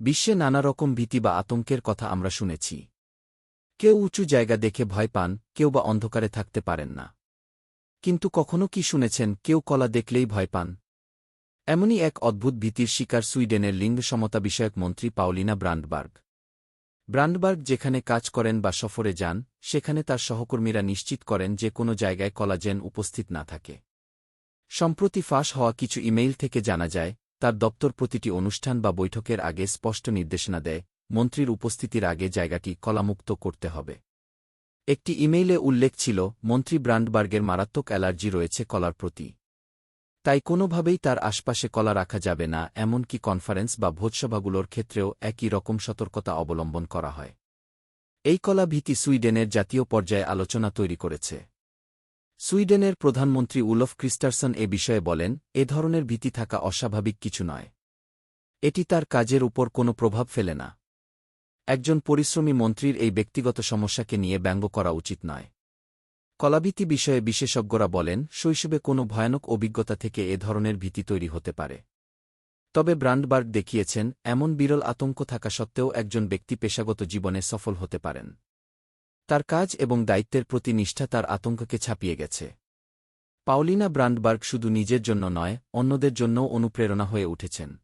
বিশ্বে নানা রকম ভীতি বা আতঙ্কের কথা আমরা শুনেছি। কেউ উঁচু জায়গা দেখে ভয় পান, কেউ বা অন্ধকারে থাকতে পারেন না। কিন্তু কখনো কি শুনেছেন, কেউ কলা দেখলেই ভয় পান? এমনই এক অদ্ভুত ভীতির শিকার সুইডেনের লিঙ্গ সমতা বিষয়ক মন্ত্রী পাওলিনা ব্রান্ডবার্গ ব্রান্ডবার্গ যেখানে কাজ করেন বা সফরে যান, সেখানে তার সহকর্মীরা নিশ্চিত করেন যে কোনো জায়গায় কলাজেন উপস্থিত না থাকে। সম্প্রতি ফাঁস হওয়া কিছু ইমেইল থেকে জানা যায় তার দপ্তর প্রতিটি অনুষ্ঠান বা বৈঠকের আগে স্পষ্ট নির্দেশনা দেয়, মন্ত্রীর উপস্থিতির আগে জায়গাটি কলামুক্ত করতে হবে। একটি ইমেইলে উল্লেখ ছিল, মন্ত্রী ব্রান্ডবার্গের মারাত্মক অ্যালার্জি রয়েছে কলার প্রতি। তাই কোনোভাবেই তার আশপাশে কলা রাখা যাবে না, এমনকি কনফারেন্স বা ভোজসভাগুলোর ক্ষেত্রেও একই রকম সতর্কতা অবলম্বন করা হয়। এই কলা ভীতি সুইডেনের জাতীয় পর্যায়ে আলোচনা তৈরি করেছে। সুইডেনের প্রধানমন্ত্রী উলফ ক্রিস্টারসন এ বিষয়ে বলেন, এ ধরনের ভীতি থাকা অস্বাভাবিক কিছু নয়। এটি তার কাজের উপর কোনো প্রভাব ফেলে না। একজন পরিশ্রমী মন্ত্রীর এই ব্যক্তিগত সমস্যাকে নিয়ে ব্যঙ্গ করা উচিত নয়। কলাভীতি বিষয়ে বিশেষজ্ঞরা বলেন, শৈশবে কোনো ভয়ানক অভিজ্ঞতা থেকে এ ধরনের ভীতি তৈরি হতে পারে। তবে ব্রান্ডবার্গ দেখিয়েছেন, এমন বিরল আতঙ্ক থাকা সত্ত্বেও একজন ব্যক্তি পেশাগত জীবনে সফল হতে পারেন। তার কাজ এবং দায়িত্বের প্রতি নিষ্ঠা তার আতঙ্ককে ছাপিয়ে গেছে। পাওলিনা ব্রান্ডবার্গ শুধু নিজের জন্য নয়, অন্যদের জন্যও অনুপ্রেরণা হয়ে উঠেছেন।